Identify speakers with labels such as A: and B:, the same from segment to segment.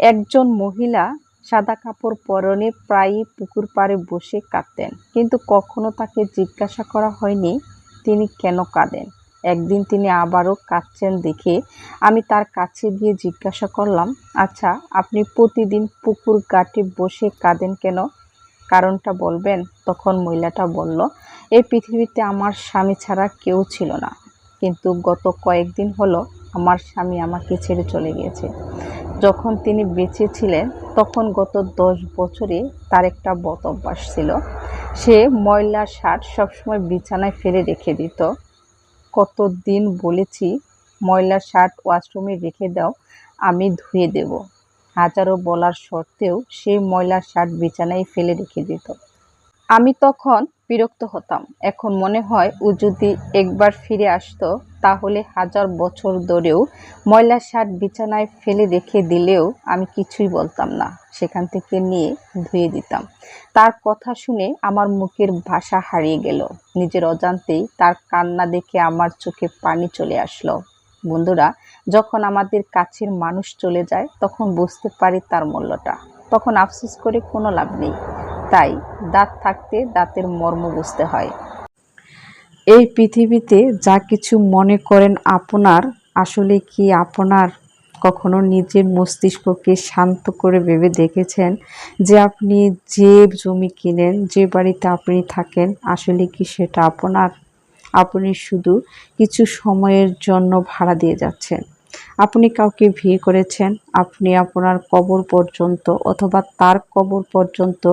A: একজন মহিলা সাদা কাপড় পরনে প্রায়ই পুকুর পাড়ে বসে কাঁদতেন। কিন্তু কখনো তাকে জিজ্ঞাসা করা হয়নি, তিনি কেন কাঁদেন? একদিন তিনি আবারও কাঁদছেন দেখে আমি তার কাছে গিয়ে জিজ্ঞাসা করলাম আচ্ছা আপনি প্রতিদিন পুকুর ঘাটে বসে কাঁদেন কেন? কারণটা বলবেন? তখন মহিলাটা বলল এই পৃথিবীতে আমার স্বামী ছাড়া কেউ ছিল না। কিন্তু গত কয়েকদিন হলো আমার স্বামী আমাকে ছেড়ে চলে গিয়েছে। যখন তিনি বেঁচে ছিলেন, তখন গত দশ বছরে তার একটা বদ অভ্যাস ছিল। সে ময়লা শার্ট সবসময় বিছানায় ফেলে রেখে দিত। কত দিন বলেছি, ময়লা শার্ট ওয়াশরুমে রেখে দাও, আমি ধুয়ে দেব। হাজারো বলার সত্ত্বেও সে ময়লা শার্ট বিছানায় ফেলে রেখে দিত। আমি তখন বিরক্ত হতাম। এখন মনে হয় ও যদি একবার ফিরে আসতো, তাহলে হাজার বছর ধরেও ময়লা শার্ট বিছানায় ফেলে রেখে দিলেও আমি কিছুই বলতাম না। সেখান থেকে নিয়ে ধুয়ে দিতাম। তার কথা শুনে আমার মুখের ভাষা হারিয়ে গেল। নিজের অজান্তেই তার কান্না দেখে আমার চোখে পানি চলে আসলো। বন্ধুরা, যখন আমাদের কাছের মানুষ চলে যায়, তখন বুঝতে পারি তার মূল্যটা। তখন আফসোস করে কোনো লাভ নেই। তাই দাঁত থাকতে দাঁতের মর্ম বুঝতে হয়। এই পৃথিবীতে যা কিছু মনে করেন আপনার, আসলে কি আপনার কখনো নিজের মস্তিষ্ককে শান্ত করে ভেবে দেখেছেন যে আপনি যে জমি কিনেন, যে বাড়িতে আপনি থাকেন, আসলে কি সেটা আপনার? আপনি শুধু কিছু সময়ের জন্য ভাড়া দিয়ে যাচ্ছেন। আপনি কাউকে বিয়ে করেছেন, আপনি আপনার কবর পর্যন্ত অথবা তার কবর পর্যন্ত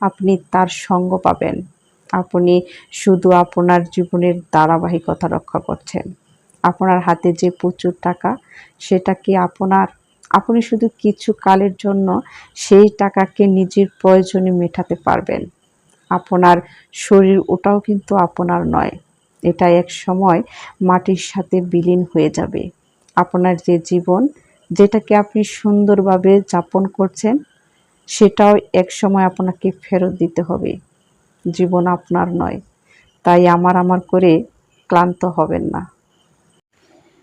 A: আপনি তার সঙ্গ পাবেন। আপনি শুধু আপনার জীবনের ধারাবাহিকতা রক্ষা করছেন। আপনার হাতে যে প্রচুর টাকা, সেটা কি আপনার? আপনি শুধু কিছু কালের জন্য সেই টাকাকে নিজের প্রয়োজনে মেটাতে পারবেন। আপনার শরীর ওটাও কিন্তু আপনার নয়। এটা এক সময় মাটির সাথে বিলীন হয়ে যাবে। আপনার যে জীবন, যেটাকে আপনি সুন্দরভাবে যাপন করছেন, সেটাও এক সময় আপনাকে ফেরত দিতে হবে। জীবন আপনার নয়। তাই আমার আমার করে ক্লান্ত হবেন না।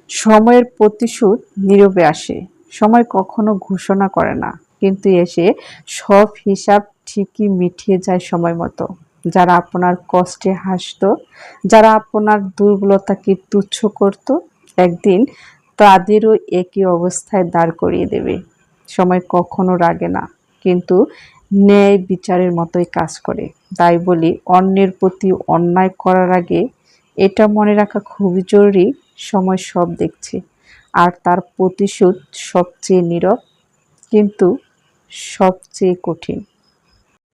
A: সময়ের প্রতিশোধ নীরবে আসে। সময় কখনো ঘোষণা করে না, কিন্তু এসে সব হিসাব ঠিকই মিটিয়ে যায় সময় মতো। যারা আপনার কষ্টে হাসতো, যারা আপনার দুর্বলতাকে তুচ্ছ করত, একদিন তাদেরও একই অবস্থায় দাঁড় করিয়ে দেবে। সময় কখনো রাগে না, কিন্তু ন্যায় বিচারের মতোই কাজ করে। তাই বলি, অন্যের প্রতি অন্যায় করার আগে এটা মনে রাখা খুবই জরুরি, সময় সব দেখছে। আর তার প্রতিশোধ সবচেয়ে নীরব, কিন্তু সবচেয়ে কঠিন।